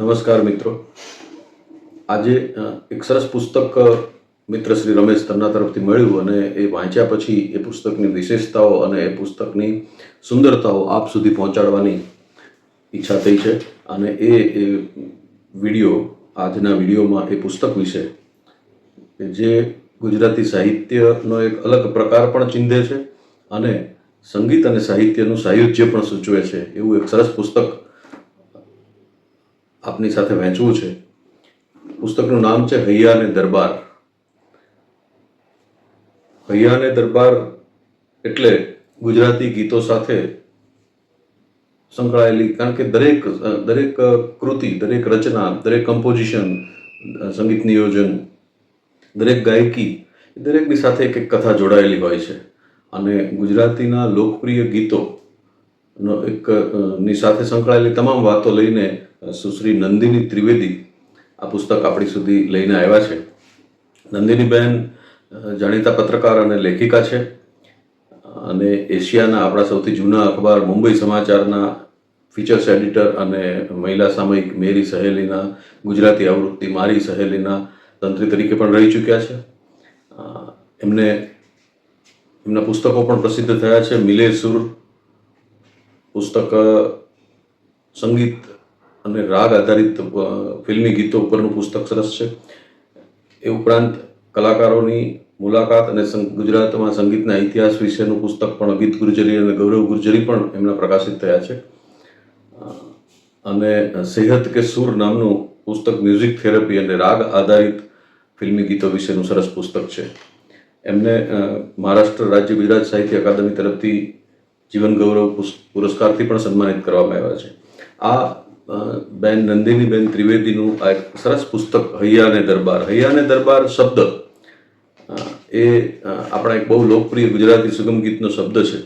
નમસ્કાર મિત્રો. આજે એક સરસ પુસ્તક મિત્ર શ્રી રમેશ તન્ના તરફથી મળ્યું અને એ વાંચ્યા પછી એ પુસ્તકની વિશેષતાઓ અને એ પુસ્તકની સુંદરતાઓ આપ સુધી પહોંચાડવાની ઈચ્છા થઈ છે અને એ એ વીડિયો, આજના વિડીયોમાં એ પુસ્તક વિશે જે ગુજરાતી સાહિત્યનો એક અલગ પ્રકાર પણ ચિંધે છે અને સંગીત અને સાહિત્યનું સાયુજ્ય પણ સૂચવે છે. એવું એક સરસ પુસ્તક આપની સાથે વહેંચવું છે. પુસ્તકનું નામ છે હૈયા અને દરબાર. હૈયા અને દરબાર એટલે ગુજરાતી ગીતો સાથે સંકળાયેલી, કારણ કે દરેક દરેક કૃતિ, દરેક રચના, દરેક કમ્પોઝિશન સંગીત નિયોજન, દરેક ગાયકી દરેકની સાથે એક એક કથા જોડાયેલી હોય છે. અને ગુજરાતીના લોકપ્રિય ગીતો નો એક ની સાથે સંકળાયેલી તમામ વાતો લઈને સુશ્રી નંદિની ત્રિવેદી આ પુસ્તક આપણી સુધી લઈને આવ્યા છે. નંદિનીબેન જાણીતા પત્રકાર અને લેખિકા છે. અને એશિયાના આપણા સૌથી જૂના અખબાર મુંબઈ સમાચારના ફીચર્સ એડિટર અને મહિલા સામયિક મેરી સહેલીના, ગુજરાતી આવૃત્તિ મારી સહેલીના તંત્રી તરીકે પણ રહી ચૂક્યા છે. એમને, એમના પુસ્તકો પણ પ્રસિદ્ધ થયા છે. મિલે સુર પુસ્તક, સંગીત અને રાગ આધારિત ફિલ્મી ગીતો ઉપરનું પુસ્તક સરસ છે. એ ઉપરાંત કલાકારોની મુલાકાત અને ગુજરાતમાં સંગીતના ઇતિહાસ વિશેનું પુસ્તક પણ, ગીત ગુર્જરી અને ગૌરવ ગુર્જરી પણ એમના પ્રકાશિત થયા છે. અને સેહત કે સુર નામનું પુસ્તક, મ્યુઝિક થેરપી અને રાગ આધારિત ફિલ્મી ગીતો વિશેનું સરસ પુસ્તક છે. એમને મહારાષ્ટ્ર રાજ્ય ગુજરાત સાહિત્ય અકાદમી તરફથી જીવન ગૌરવ પુરસ્કારથી પણ સન્માનિત કરવામાં આવ્યા છે. આ બેન નંદિની બેન ત્રિવેદીનું આ એક સરસ પુસ્તક, હૈયાને દરબાર. હૈયાને દરબાર શબ્દ એ આપણા એક બહુ લોકપ્રિય ગુજરાતી સુગમ ગીતનો શબ્દ છે.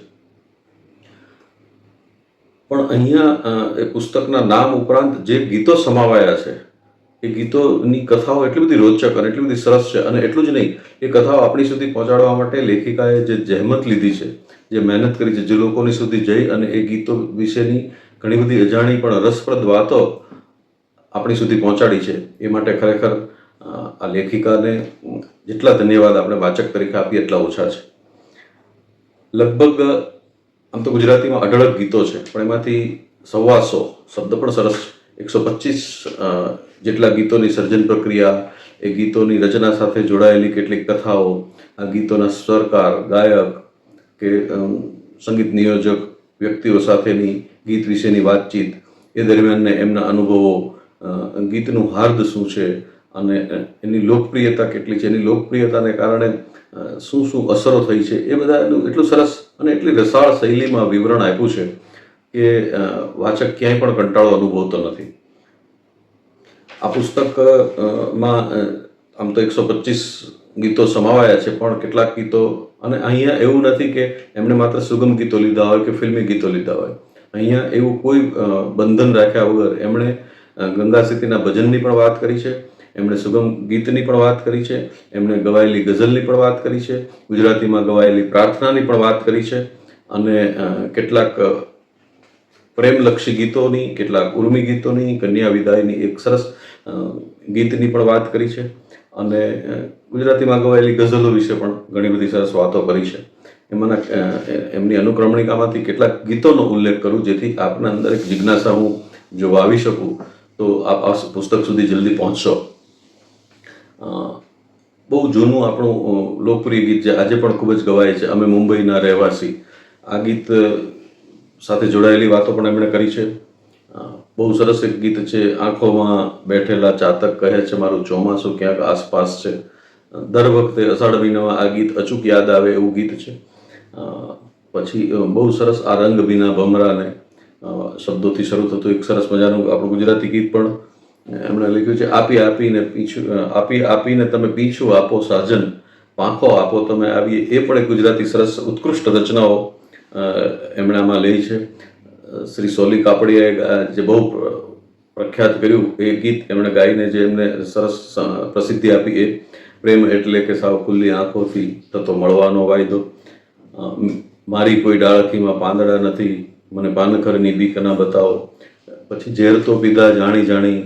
પણ અહીંયા એ પુસ્તકના નામ ઉપરાંત જે ગીતો સમાવાયા છે એ ગીતોની કથાઓ એટલી બધી રોચક અને એટલી બધી સરસ છે અને એટલું જ નહીં, એ કથાઓ આપણી સુધી પહોંચાડવા માટે લેખિકાએ જે જહેમત લીધી છે, જે મહેનત કરી છે, જે લોકોની સુધી જઈ અને એ ગીતો વિશેની ઘણી બધી અજાણી પણ રસપ્રદ વાતો આપણી સુધી પહોંચાડી છે. એ માટે ખરેખર આ લેખિકાને જેટલા ધન્યવાદ આપણે વાચક તરીકે આપીએ એટલા ઓછા છે. લગભગ, આમ તો ગુજરાતીમાં અઢળક ગીતો છે, પણ એમાંથી સવાસો શબ્દ પણ સરસ એકસો પચીસ જેટલા ગીતોની સર્જન પ્રક્રિયા, એ ગીતોની રચના સાથે જોડાયેલી કેટલીક કથાઓ, આ ગીતોના સ્વરકાર, ગાયક કે સંગીત નિયોજક વ્યક્તિઓ સાથેની ગીત વિશેની વાતચીત, એ દરમિયાનને એમના અનુભવો ગીતનું હાર્દ શું છે અને એની લોકપ્રિયતા કેટલી છે, એની લોકપ્રિયતાને કારણે શું શું અસરો થઈ છે, એ બધાનું એટલું સરસ અને એટલી રસાળ શૈલીમાં વિવરણ આપ્યું છે. કે વાચક ક્યાંય પણ કંટાળો અનુભવતો નથી. આ પુસ્તકમાં આમ તો એકસો પચીસ ગીતો સમાવાયા છે, પણ કેટલાક ગીતો, અને અહીંયા એવું નથી કે એમણે માત્ર સુગમ ગીતો લીધા હોય કે ફિલ્મી ગીતો લીધા હોય. અહીંયા એવું કોઈ બંધન રાખ્યા વગર એમણે ગંગા સ્થિતિના ભજનની પણ વાત કરી છે, એમણે સુગમ ગીતની પણ વાત કરી છે, એમણે ગવાયેલી ગઝલની પણ વાત કરી છે, ગુજરાતીમાં ગવાયેલી પ્રાર્થનાની પણ વાત કરી છે, અને કેટલાક પ્રેમલક્ષી ગીતોની, કેટલાક ઉર્મી ગીતોની, કન્યા વિદાયની એક સરસ ગીતની પણ વાત કરી છે. અને ગુજરાતીમાં ગવાયેલી ગઝલો વિશે પણ ઘણી બધી સરસ વાતો કરી છે. એમાંના એમની અનુક્રમણિકામાંથી કેટલાક ગીતોનો ઉલ્લેખ કરું, જેથી આપના અંદર એક જિજ્ઞાસા હું જો વાવી શકું, તો આપ આ પુસ્તક સુધી જલ્દી પહોંચશો. બહુ જૂનું આપણું લોકપ્રિય ગીત છે આજે પણ ખૂબ જ ગવાય છે, અમે મુંબઈના રહેવાસી. આ ગીત સાથે જોડાયેલી વાતો પણ એમણે કરી છે. બહુ સરસ એક ગીત છે, આંખોમાં બેઠેલા ચાતક કહે છે મારું ચોમાસું, ક્યાંક આસપાસ છે. દર વખતે અષાઢ મહિનામાં આ ગીત અચૂક યાદ આવે એવું ગીત છે. પછી બહુ સરસ આ રંગ વિના ભમરાને શબ્દોથી શરૂ થતું એક સરસ મજાનું આપણું ગુજરાતી ગીત પણ એમણે લખ્યું છે, આપી આપીને પીછું આપી આપીને તમે પીછું આપો સાજન, પાંખો આપો તમે આવી એ પણ એક ગુજરાતી સરસ ઉત્કૃષ્ટ રચનાઓ એમણે આમાં લઈ છે. શ્રી સોલી કાપડિયાએ જે બહુ પ્રખ્યાત કર્યું એ ગીત એમણે ગાઈને જે એમને સરસ પ્રસિદ્ધિ આપી એ પ્રેમ એટલે કે સાવ ખુલ્લી આંખોથી થતો મળવાનો વાયદો. મારી કોઈ ડાળખીમાં પાંદડા નથી, મને પાનખરની બીક ના બતાવો. પછી ઝેર તો પીધા જાણી જાણી,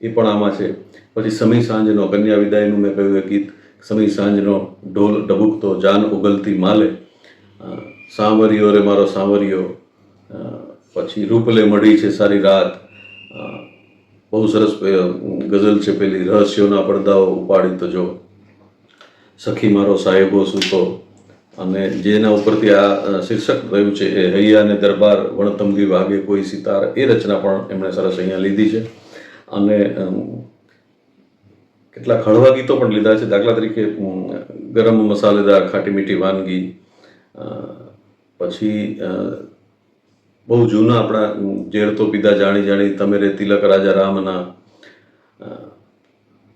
એ પણ આમાં છે. પછી સમી સાંજનો કન્યા વિદાયનું મેં કહ્યું એ ગીત, સમી સાંજનો ઢોલ ડબુકતો જાન ઉગલતી માલે. સાંવરિયો રે મારો સાંવરિયો પછી રૂપલે મળી છે સારી રાત. બહુ સરસ ગઝલ છે પેલી, રહસ્યોના પડદાઓ ઉપાડી તો જો. સખી મારો સાહેબો સૂતો. અને જેના ઉપરથી આ શીર્ષક રહ્યું છે એ, હૈયાને દરબાર વણતમગી વાગે કોઈ સિતાર એ રચના પણ એમણે સરસ અહીંયા લીધી છે. અને કેટલાક હળવા ગીતો પણ લીધા છે. દાખલા તરીકે ગરમ મસાલેદાર ખાટી મીઠી વાનગી પછી બહુ જૂના આપણા ઝેર તો પીધા જાણી જાણી તમે રે તિલક રાજા રામના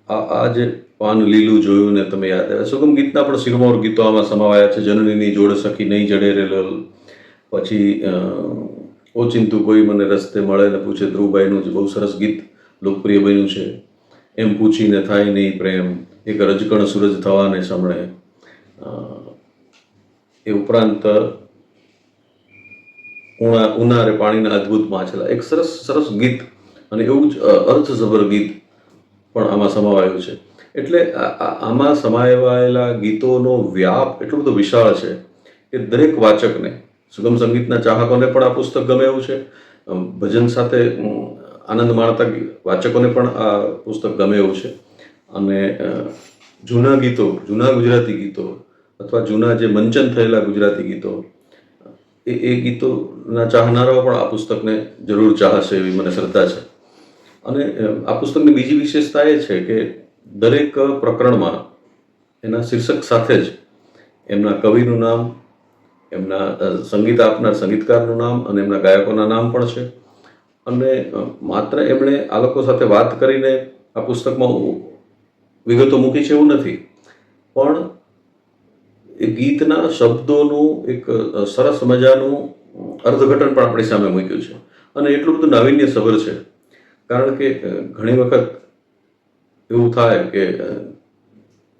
આ જે પાન લીલું જોયું ને તમે યાદ આવે સુગમ ગીતના પણ સિરમોર ગીતો આમાં સમાવાયા છે? જનનીની જોડ સખી નહીં જડે રે લલ. પછી ઓચિંતું કોઈ મને રસ્તે મળે ને પૂછે ધ્રુવભાઈનું જ બહુ સરસ ગીત લોકપ્રિય બન્યું છે. એમ પૂછીને થાય નહીં પ્રેમ. એક રજકણ સૂરજ થવાને સમણે એ ઉપરાંત ઉણા, ઉનારે પાણીના અદ્ભુત માછલા. એક સરસ સરસ ગીત અને એવું જ અર્થસભર ગીત પણ આમાં સમાવાયું છે. એટલે આમાં સમાવાયેલા ગીતોનો વ્યાપ એટલો બધો વિશાળ છે કે દરેક વાચકને, સુગમ સંગીતના ચાહકોને પણ આ પુસ્તક ગમે એવું છે. ભજન સાથે આનંદ માણતા વાચકોને પણ આ પુસ્તક ગમે એવું છે. અને જૂના ગીતો, જૂના ગુજરાતી ગીતો અથવા જૂના જે મંચન થયેલા ગુજરાતી ગીતો એ એ ગીતોના ચાહનારાઓ પણ આ પુસ્તકને જરૂર ચાહશે એવી મને શ્રદ્ધા છે. અને આ પુસ્તકની બીજી વિશેષતા એ છે કે દરેક પ્રકરણમાં એના શીર્ષક સાથે જ એમના કવિનું નામ, એમના સંગીત આપનાર સંગીતકારનું નામ અને એમના ગાયકોના નામ પણ છે. અને માત્ર એમણે આ લોકો સાથે વાત કરીને આ પુસ્તકમાં વિગતો મૂકી છે એવું નથી. પણ એ ગીતના શબ્દોનું એક સરસ મજાનું અર્થઘટન પણ આપણી સામે મૂક્યું છે. અને એટલું બધું નાવીન્ય સભર છે. કારણ કે ઘણી વખત એવું થાય કે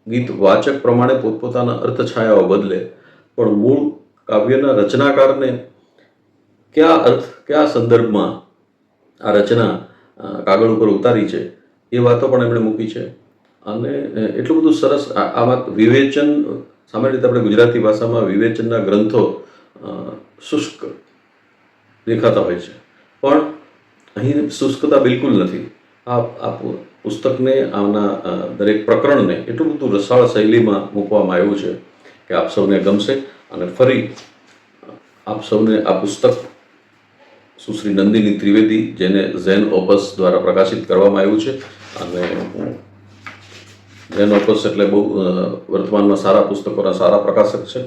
ગીત વાચક પ્રમાણે પોતપોતાના અર્થ છાયાઓ બદલે, પણ મૂળ કાવ્યના રચનાકારને કયા અર્થ, કયા સંદર્ભમાં આ રચના કાગળ ઉપર ઉતારી છે, એ વાતો પણ એમણે મૂકી છે. અને એટલું બધું સરસ આ- વાત વિવેચન સામાન્ય રીતે આપણે ગુજરાતી ભાષામાં વિવેચનના ગ્રંથો શુષ્ક દેખાતા હોય છે. પણ અહીં શુષ્કતા બિલકુલ નથી. આ આ પુસ્તકને, આના દરેક પ્રકરણને એટલું બધું રસાળ શૈલીમાં મૂકવામાં આવ્યું છે કે આપ સૌને ગમશે અને ફરી આપ સૌને આ પુસ્તક સુશ્રી નંદિની ત્રિવેદી જેને ઝેન ઓપસ દ્વારા પ્રકાશિત કરવામાં આવ્યું છે. અને ઝેન ઓપસ એટલે બહુ વર્તમાનમાં સારા પુસ્તકોના સારા પ્રકાશક છે.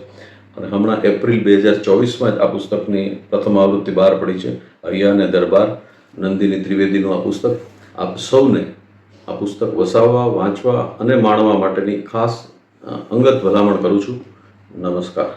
અને હમણાં એપ્રિલ બે હજાર ચોવીસમાં જ આ પુસ્તકની પ્રથમ આવૃત્તિ બહાર પડી છે, અહીંયા અને દરબાર, નંદિની ત્રિવેદીનું આ પુસ્તક. આપ સૌને આ પુસ્તક વસાવવા, વાંચવા અને માણવા માટેની ખાસ અંગત ભલામણ કરું છું. નમસ્કાર.